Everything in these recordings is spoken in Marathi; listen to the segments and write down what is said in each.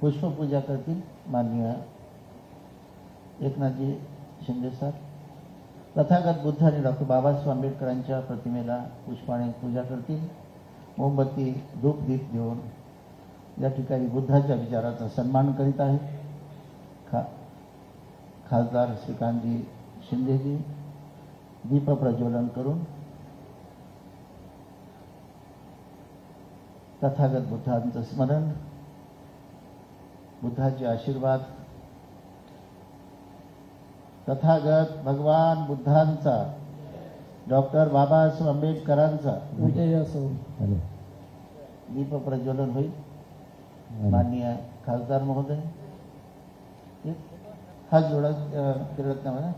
पुष्पपूजा करतील माननीय एकनाथजी शिंदे सर. तथागत बुद्ध आणि डॉक्टर बाबासाहेब आंबेडकरांच्या प्रतिमेला पुष्पाने पूजा करतील. मोमबत्ती धूपदीप देऊन या ठिकाणी बुद्धाच्या विचाराचा सन्मान करीत आहे. खा खासदार श्रीकांतजी शिंदेजी दीप प्रज्वलन करून तथागत बुद्धांचं स्मरण बुद्धाचे आशीर्वाद तथागत भगवान बुद्धांचा डॉक्टर बाबासाहेब आंबेडकरांचा. विजय असो दीप प्रज्वलन होईल माननीय खासदार महोदय? हात जोडा अ, त्रिरत्नामध्ये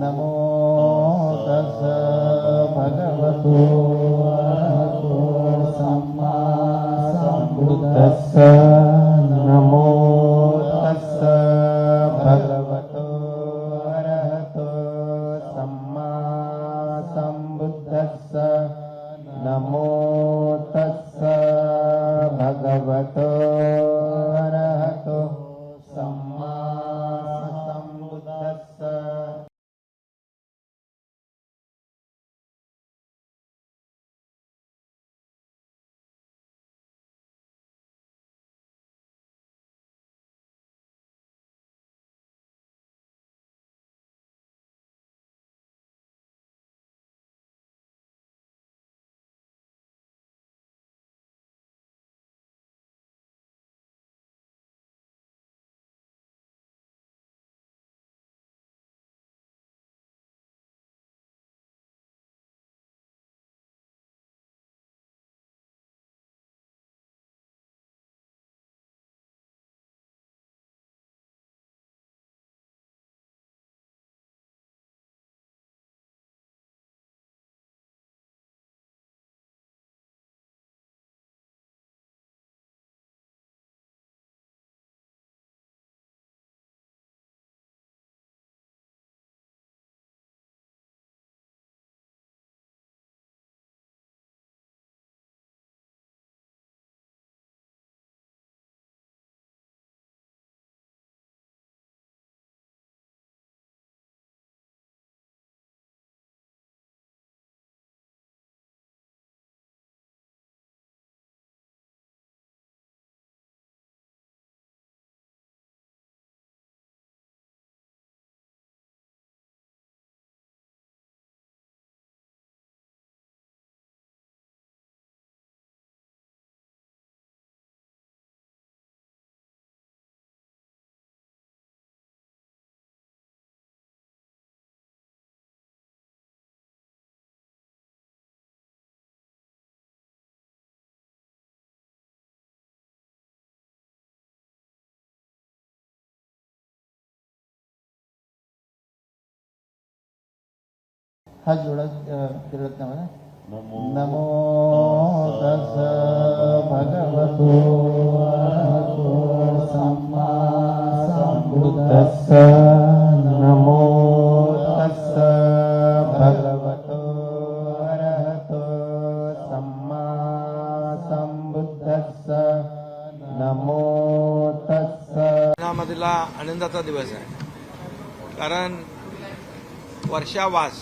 नमो तस भगवतो. हात जोडा अ, त्रिरत्नामध्ये नमो तस भगवतो सम्मा सम्बुद्धस्स नमो तस्स भगवतो अरहतो सम्मा सम्बुद्धस्स नमो तस्स मधला आनंदाचा दिवस आहे. कारण वर्षावास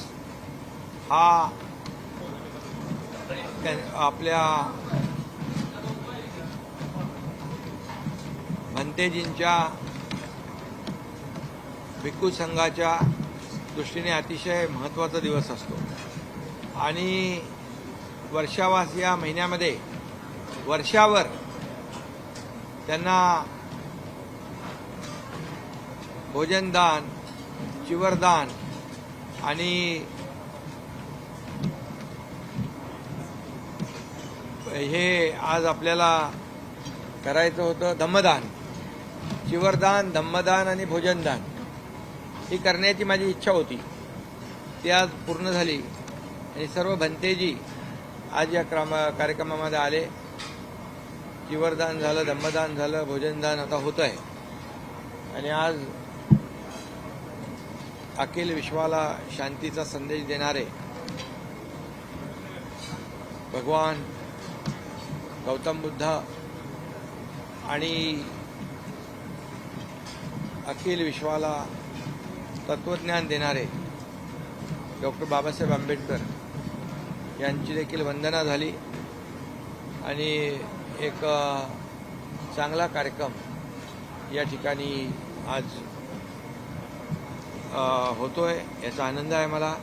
हा त्या- आपल्या भंतेजींच्या भिक्खू संघाच्या दृष्टीने अतिशय महत्त्वाचा दिवस असतो. आणि वर्षावास या महिन्यामध्ये वर्षावर त्यांना भोजनदान चिवरदान आणि हे आज आपल्याला करायचं होतं धम्मदान. शिवरदान धम्मदान आणि भोजनदान. ही करण्याची माझी इच्छा होती. ती आज पूर्ण झाली. आणि सर्व भंतेजी आज या क्रमा कार्यक्रमामध्ये आले. शिवरदान झालं धम्मदान झालं भोजनदान आता होतं आहे आणि आज अखिल विश्वाला शांतीचा संदेश देणारे भगवान गौतम बुद्ध आणि अखिल विश्वाला तत्वज्ञान देणारे डॉक्टर बाबासाहेब आंबेडकर यांची देखील वंदना झाली आणि एक चांगला कार्यक्रम या ठिकाणी आज होतो होतोय याचा आनंद आहे मला.